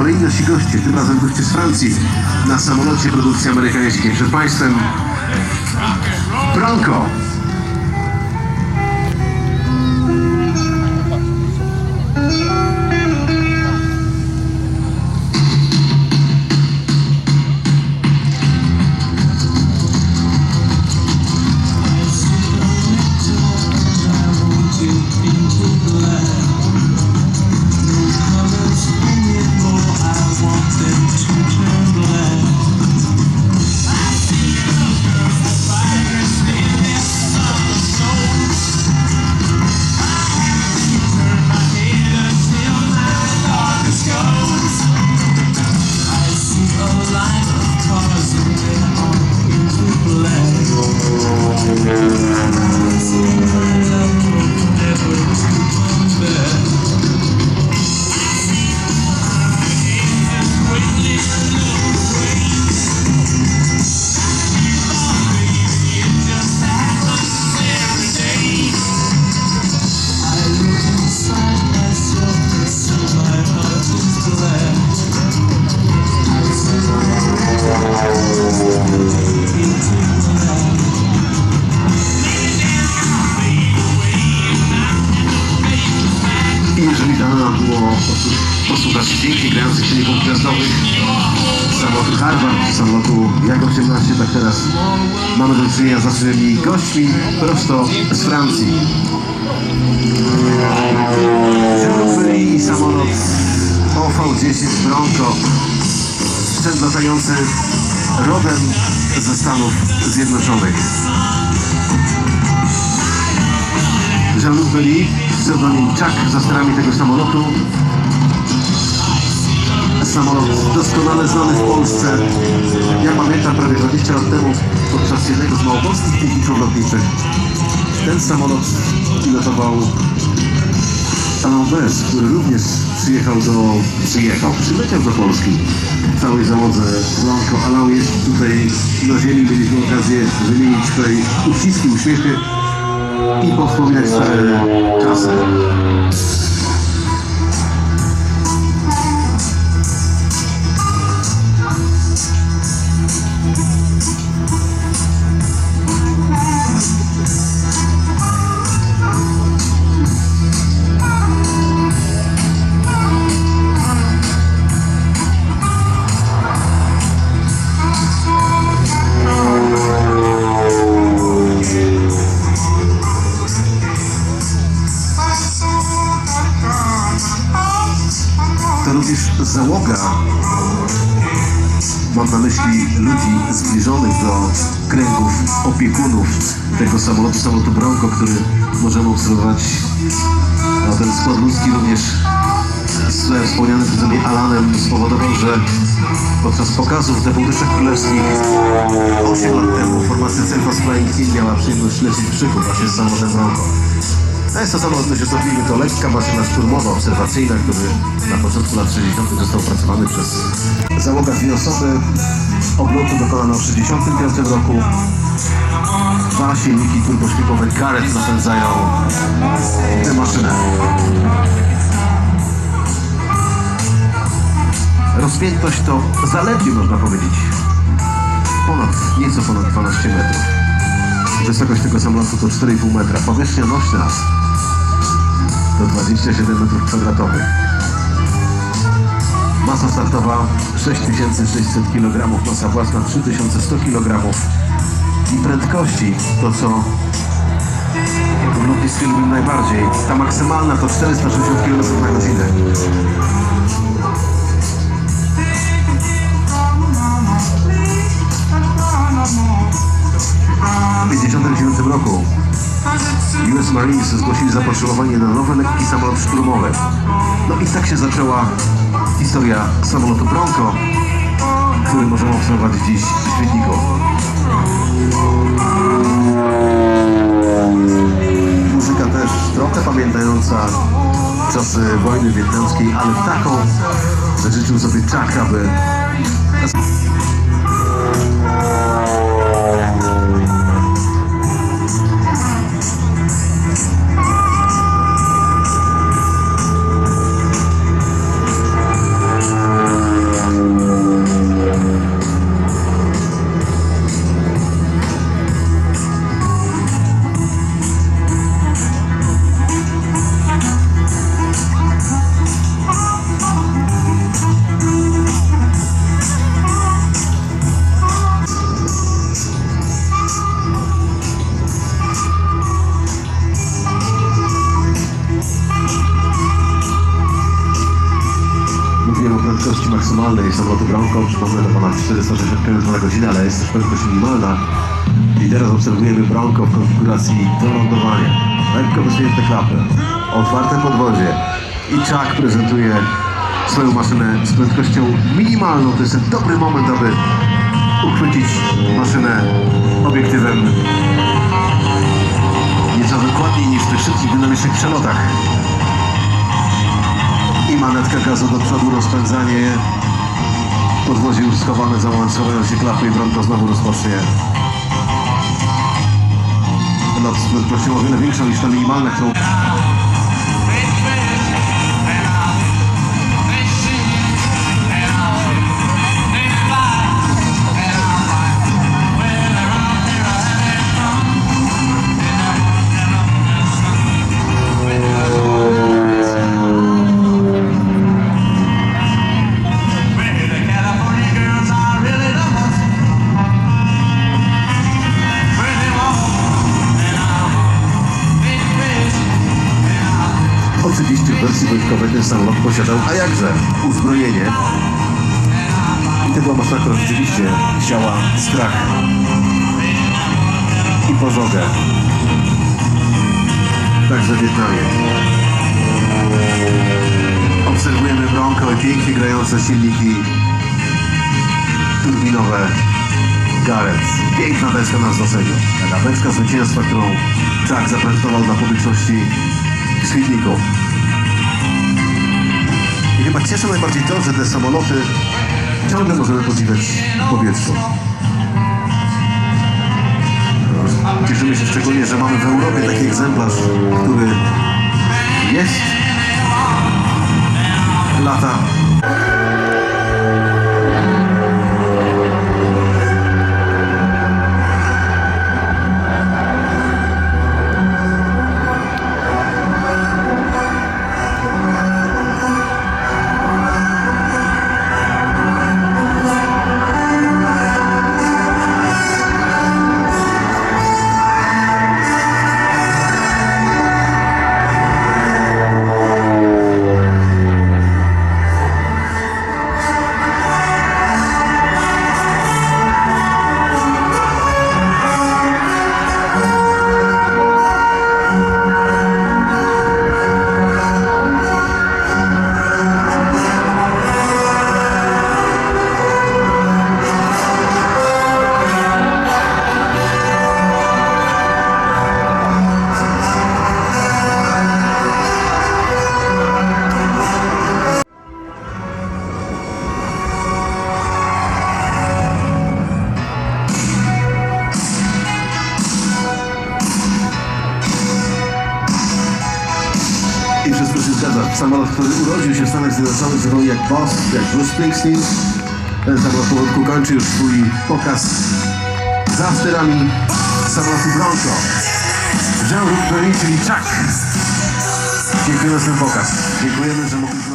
kolejny nasi goście, tym razem goście z Francji, na samolocie produkcji amerykańskiej. Przed Państwem Bronco. Dane nam było posłu- posłuchać pięknie grających silników gwiazdowych samolotu Harvard, samolotu Jak-18, tak teraz mamy do czynienia z naszymi gośćmi prosto z Francji. Żyrofy i samolot OV-10 Bronco, sprzęt latający rodem ze Stanów Zjednoczonych. Jean-Luc Belli, pseudonim Chuck, za sterami tego samolotu. Samolot doskonale znany w Polsce. Ja pamiętam prawie 20 lat temu podczas jednego z małopolskich pikników lotniczych ten samolot pilotował Alain który również przyjechał do... przyjechał, przyleciał do Polski w całej załodze Blanco. Alain jest tutaj na ziemi, mieliśmy okazję wymienić tutaj uściski, uśmiechy i powspominać stare czasy. Załoga, mam na myśli ludzi zbliżonych do kręgów opiekunów tego samolotu, samolotu Bronco, który możemy obserwować. No, ten skład ludzki również z wspomnianym przeze mnie Alanem spowodował, że podczas pokazów debutycznych królewskich 8 lat temu formacja Selfos Flying Team miała przyjemność lecieć szyku właśnie z samolotem Bronco. No jest to to lekka maszyna szturmowa obserwacyjna, który na początku lat 60. został opracowany przez załogę dwie osoby. Oblotu dokonano w 65 roku. Dwa silniki turbośmigowe Garrett napędzają tę maszynę. Rozpiętość to zaledwie można powiedzieć ponad, nieco ponad 12 metrów. Wysokość tego samolotu to 4,5 metra. Powierzchnia nośna to 27 metrów kwadratowych. Masa startowa 6600 kg, masa własna 3100 kg. I prędkości to co w lotnictwie lubimy najbardziej. Ta maksymalna to 460 km na godzinę. Zapotrzebowanie na nowe lekki samolot szturmowy. No i tak się zaczęła historia samolotu Bronco, który możemy obserwować dziś w świetniku. Muzyka też trochę pamiętająca czasy wojny wietnamskiej, ale taką, że życzył sobie Chuck, aby maksymalnej samolotu Bronco, przypomnę, to ponad 460 km na godzinę, ale jest też prędkość minimalna. I teraz obserwujemy Bronco w konfiguracji do lądowania. Lekko wysunięte klapy, otwarte podwozie. I Chuck prezentuje swoją maszynę z prędkością minimalną. To jest ten dobry moment, aby uchwycić maszynę obiektywem nieco dokładniej niż w tych szybkich, dynamicznych przelotach. I manetka gazu do przodu, rozpędzanie. Podwozie już schowane, załączają się klapy i Bronco znowu rozpocznie. Lot prędkością o wiele większą niż ta minimalna, którą samolot posiadał, a jakże, uzbrojenie. I to była maszyna, która rzeczywiście siała strach i pożogę. Także w Wietnamie. Obserwujemy Bronco i pięknie grające silniki turbinowe Garrett. Piękna deska na znoszeniu. Taka deska zwycięstwa, którą Chuck zaprezentował dla publiczności świetników. I chyba cieszy najbardziej to, że te samoloty ciągle możemy podziwiać w powietrzu. Cieszymy się szczególnie, że mamy w Europie taki egzemplarz, który jest lata Samolot, który urodził się w Stanach Zjednoczonych, zwał jak Boss, jak Bruce Springsteen. Ten samolot powolutku kończy już swój pokaz za sterami samolotu Bronco. Jean-Luc Perry, czyli Chuck. Dziękujemy za ten pokaz. Dziękujemy, że mogliśmy